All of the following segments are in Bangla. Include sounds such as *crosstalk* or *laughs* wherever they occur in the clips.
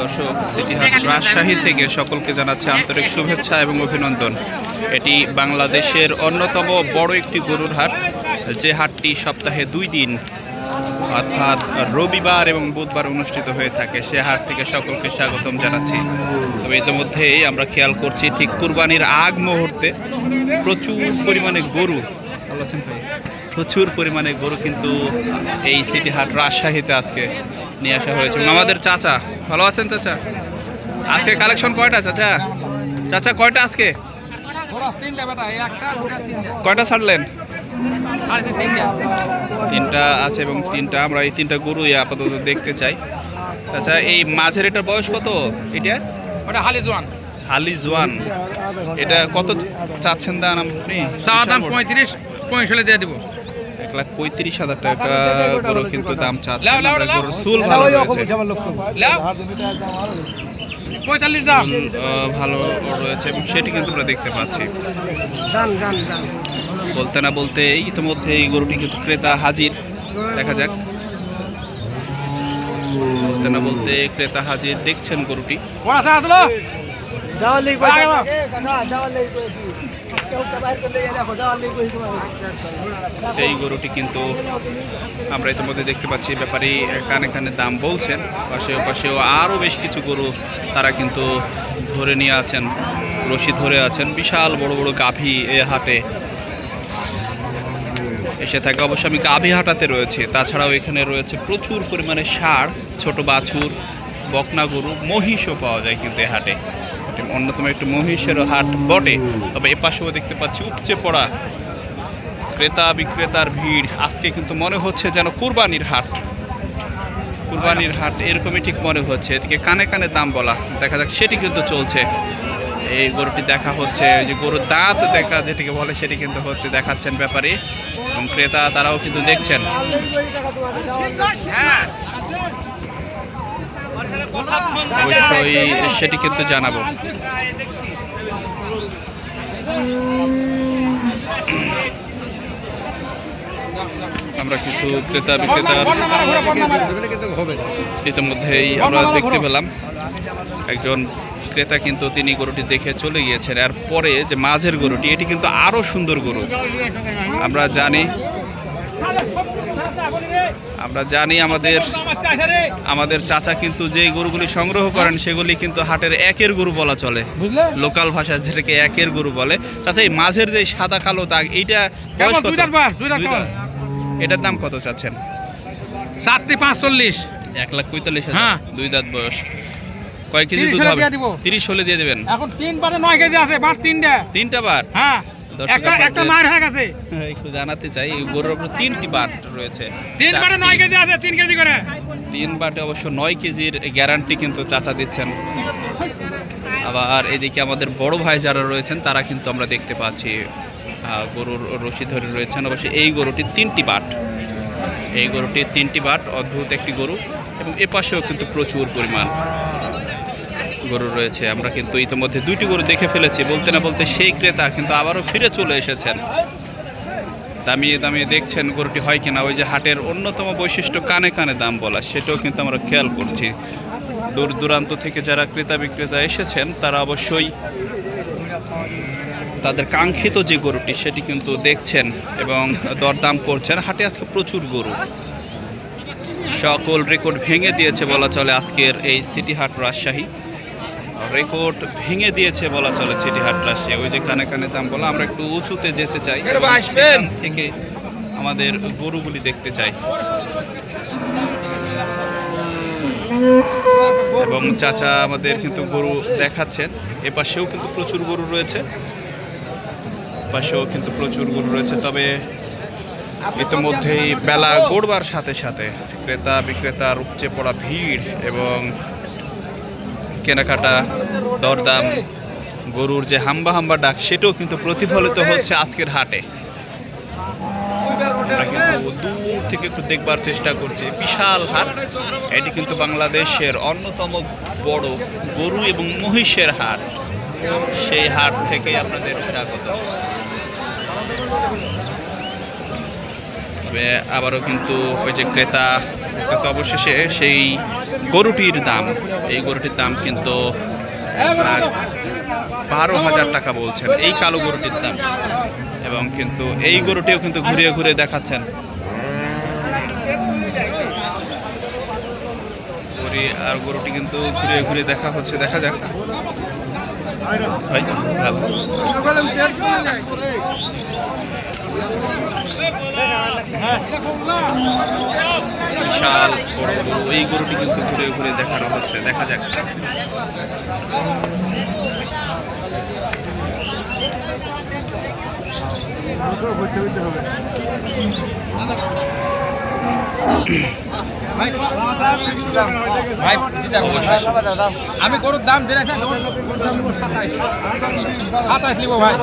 দর্শক, সিটিহাট রাজশাহী থেকে সকলকে জানাচ্ছে আন্তরিক শুভেচ্ছা এবং অভিনন্দন। এটি বাংলাদেশের অন্যতম বড় একটি গরুর হাট। যে হাটটি সপ্তাহে দুই দিন, অর্থাৎ রবিবার এবং বুধবার অনুষ্ঠিত হয়ে থাকে, সে হাট থেকে সকলকে স্বাগতম জানাচ্ছি। তবে ইতিমধ্যেই আমরা খেয়াল করছি, ঠিক কুরবানির আগ মুহূর্তে প্রচুর পরিমাণে গরু। প্রচুর পরিমাণে গরু কিন্তু এই সিটি হাট রাজশাহীতে আজকে নিয়ে আসা হয়েছে। এবং আমাদের চাচা ভালো আছেন চাচা? আজকে কালেকশন কয়টা চাচা? চাচা কয়টা আজকে? কয়টা ছাড়লেন? তিনটা আছে এবং তিনটা আমরা এই তিনটা গরুই আপাতত দেখতে চাই। আচ্ছা এই মাঝের এটার বয়স কত? এটা? ওটা হালি জোয়ান। হালি জোয়ান এটা কত চাচ্ছেন দাম আপনি? চা দাম পঁয়ত্রিশ পঁয়ষট্টি দিয়ে দেবো। লাখ পঁয়ত্রিশ হাজার টাকা গরু কিন্তু দাম লাও। গরুর চুল ভালো রয়েছে। দাম। আহ, ভালো রয়েছে এবং সেটি কিন্তু আমরা দেখতে পাচ্ছি। বলতে না বলতে ইতিমধ্যে এই গরুটি কিন্তু ক্রেতা হাজির। দেখা যাক। বলতে না বলতে ক্রেতা হাজির দেখছেন গরুটি। এই গরুটি কিন্তু আমরা ইতিমধ্যে দেখতে পাচ্ছি ব্যাপারী কানে কানে দাম বলছেন। পাশে পাশেও আরও বেশ কিছু গরু তারা কিন্তু ধরে নিয়ে আছেন, রশি ধরে আছেন। বিশাল বড় বড় গাভী এ হাতে এসে থাকে। অবশ্য আমি গাভী হাটাতে রয়েছে। তাছাড়াও এখানে রয়েছে প্রচুর পরিমাণে সার, ছোট বাছুর, বকনা গরু, মহিষও পাওয়া যায় কিন্তু এ হাটে। এটি অন্যতম একটি মহিষেরও হাট বটে। তবে এ পাশেও দেখতে পাচ্ছি উপচে পড়া ক্রেতা বিক্রেতার ভিড়। আজকে কিন্তু মনে হচ্ছে যেন কুরবানির হাট। কুরবানির হাট এরকমই ঠিক মনে হচ্ছে। এদিকে কানে কানে দাম বলা দেখা যাক, সেটি কিন্তু চলছে। এই গরুটি দেখা হচ্ছে যে গরুর দাঁত দেখা যেটিকে বলে, সেটি কিন্তু হচ্ছে দেখাচ্ছেন ব্যাপারে। এবং ক্রেতা তারাও কিন্তু দেখছেন। অবশ্যই সেটি কিন্তু জানাব। আমরা কিছু ক্রেতা বিক্রেতার ইতিমধ্যেই আমরা দেখতে পেলাম, একজন ক্রেতা কিন্তু তিনি গরুটি দেখে চলে গিয়েছেন। আর পরে যে মাঝের গরুটি, এটি কিন্তু আরও সুন্দর গরু। আমরা জানি আমরা জানি আমাদের আমাদের চাচা কিন্তু যে গরুগুলি সংগ্রহ করেন সেগুলি কিন্তু হাটের একের গরু বলা চলে। লোকাল ভাষায় যেটাকে একের গরু বলে। চাচা এই মাঝের যে সাদা কালো দাগ এইটা। এটার দাম কত চাচ্ছেন? সাতটি পাঁচচল্লিশ। এক লাখ পঁয়তাল্লিশ হ্যাঁ। দুই দাঁত বয়স। কয় কেজি 30 দুধ হবে? দিব। তিরিশ হলে দিয়ে দেবেন। এখন তিন বারে নয় কেজি আছে বাট তিনটা। তিনটা বার হ্যাঁ। একটা একটা মার হয়ে গেছে। *laughs* একটু জানাতে চাই এই গরুর উপর তিনটি বাট রয়েছে। তিন বারে নয় কেজি আছে তিন কেজি করে। তিন বাটে অবশ্য নয় কেজির গ্যারান্টি কিন্তু চাচা দিচ্ছেন। আবার এদিকে আমাদের বড় ভাই যারা রয়েছেন তারা কিন্তু আমরা দেখতে পাচ্ছি গরুর রশি ধরে রয়েছেন। অবশ্য এই গরুটি তিনটি বাট। এই গরুটি তিনটি বাট অদ্ভুত একটি গরু। এবং এ পাশেও কিন্তু প্রচুর পরিমাণ গরু রয়েছে, আমরা কিন্তু ইতিমধ্যে দুইটি গরু দেখে ফেলেছি, বলতে না বলতে সেই ক্রেতা কিন্তু আবারও ফিরে চলে এসেছেন। দামিয়ে দামিয়ে দেখছেন গরুটি হয় কিনা, ওই যে হাটের অন্যতম বৈশিষ্ট্য কানে কানে দাম বলা, সেটাও কিন্তু আমরা খেয়াল করছি। দূর দূরান্ত থেকে যারা ক্রেতা বিক্রেতা এসেছেন, তারা অবশ্যই তাদের কাঙ্ক্ষিত যে গরুটি, সেটি কিন্তু দেখছেন এবং দরদাম করছেন। হাটে আজকে প্রচুর গরু। সকল রেকর্ড ভেঙে দিয়েছে বলা চলে আজকের এই সিটি হাট রাজশাহী। রেকর্ড ভেঙে দিয়েছে বলা চলে সিটি হাট রাজশাহী ওই যে কানে কানে দাম বলা আমরা একটু উঁচুতে যেতে চাই। সেখান থেকে আমাদের গরুগুলি দেখতে চাই। এবং চাচা আমাদের কিন্তু গরু দেখাচ্ছেন। এ পাশেও কিন্তু প্রচুর গরু রয়েছে। পাশেও কিন্তু প্রচুর গরু রয়েছে। তবে ইতিমধ্যেই বেলা গড়বার সাথে সাথে ক্রেতা বিক্রেতার উপচে পড়া ভিড় এবং কেনাকাটা, দরদাম, গরুর যে হাম্বা হাম্বা ডাক, সেটাও কিন্তু প্রতিফলিত হচ্ছে আজকের হাটে। কিন্তু দূর থেকে একটু দেখবার চেষ্টা করছি। বিশাল হাট। এটি কিন্তু বাংলাদেশের অন্যতম বড় গরু এবং মহিষের হাট। সেই হাট থেকে আপনাদের স্বাগত। তবে আবারও কিন্তু ওই যে ক্রেতা কিন্তু অবশেষে সেই গরুটির দাম, এই গরুটির দাম কিন্তু লাখ বারো হাজার টাকা বলছেন, এই কালো গরুটির দাম। এবং কিন্তু এই গরুটিও কিন্তু ঘুরিয়ে ঘুরে দেখাচ্ছেন। আর গরুটি কিন্তু ঘুরিয়ে ঘুরে দেখা হচ্ছে, দেখা যাক। ভাই। বিশাল গরু। এই গরুটি কিন্তু ঘুরে ঘুরে দেখানো হচ্ছে দেখা যাক হবে। আমি গরুর দাম দিয়েছি সাতাশ ভাই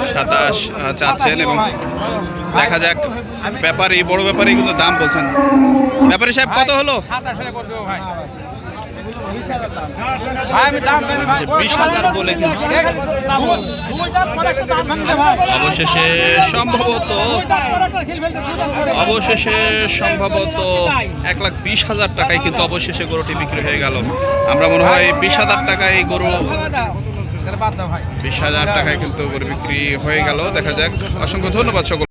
চাচ্ছেন এবং দেখা যাক ব্যাপারী বড় ব্যাপারী কিন্তু দাম বলছেন। ব্যাপারী সাহেব কত হলো? সাতাশ হলে ভাই। অবশেষে সম্ভবত অবশেষে সম্ভবত এক লাখ বিশ হাজার টাকায় কিন্তু অবশেষে গরুটি বিক্রি হয়ে গেল। আমরা মনে হয় বিশ হাজার টাকায় গরু বিশ হাজার টাকায় কিন্তু গরু বিক্রি হয়ে গেল। দেখা যাক। অসংখ্য ধন্যবাদ সকল